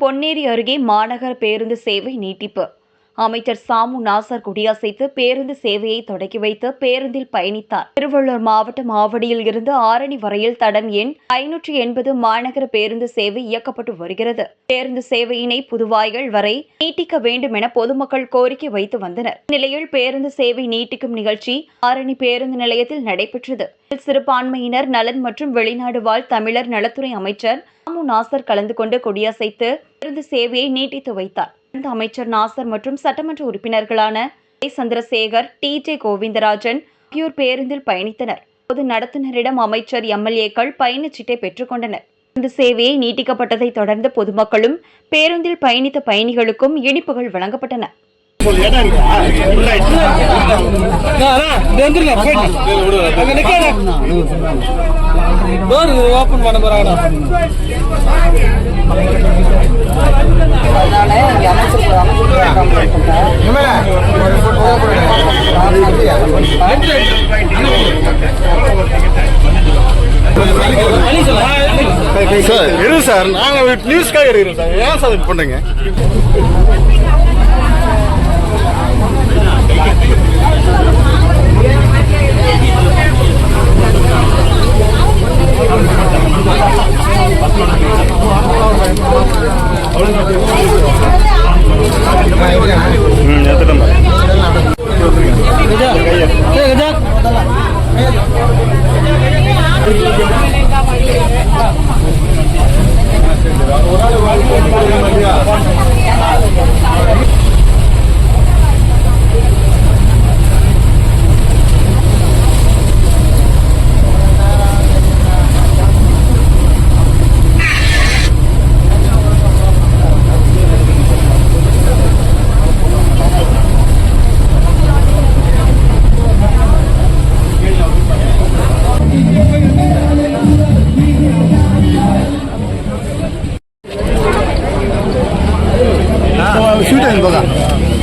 பொன்னேரி அருகே மாநகர பேருந்து சேவை நீட்டிப்பு. அமைச்சர் சாமு நாசர் குடியசைத்து பேருந்து சேவையை தொடக்கி வைத்து பேருந்தில் பயணித்தார். திருவள்ளூர் மாவட்டம் ஆவடியில் இருந்து ஆரணி வரையில் தடம் எண் ஐநூற்றி எண்பது மாநகர பேருந்து சேவை இயக்கப்பட்டு வருகிறது. பேருந்து சேவையினை புதுவாய்கள் வரை நீட்டிக்க வேண்டும் என பொதுமக்கள் கோரிக்கை வைத்து வந்தனர். இந்நிலையில் பேருந்து சேவை நீட்டிக்கும் நிகழ்ச்சி ஆரணி பேருந்து நிலையத்தில் நடைபெற்றது. இதில் சிறுபான்மையினர் நலன் மற்றும் வெளிநாடு வாழ் தமிழர் நலத்துறை அமைச்சர் சாமு நாசர் கலந்து கொண்டு கொடியசைத்து பேருந்து சேவையை நீட்டித்து வைத்தார். அமைச்சர் நாசர் மற்றும் சட்டமன்ற உறுப்பினர்களான சந்திரசேகர் டி. ஜே. கோவிந்தராஜன் ஆகியோர் பேருந்தில் பயணித்தனர். பொது நடத்துனரிடம் அமைச்சர் எம்எல்ஏக்கள் பயணச்சீட்டை பெற்றுக்கொண்டனர் இந்த சேவையை நீட்டிக்கப்பட்டதை தொடர்ந்து பொதுமக்களும் பேருந்தில் பயணித்த பயணிகளுக்கும் இனிப்புகள் வழங்கப்பட்டன. ஓபன் பண்ண போறாங்க சார். இரு சார். நாங்கள் நியூஸ்க்காக எடுக்கிறோம் சார். ஏன் சார் இது பண்ணுங்க எடுத்துட்டோம். 修的很多的。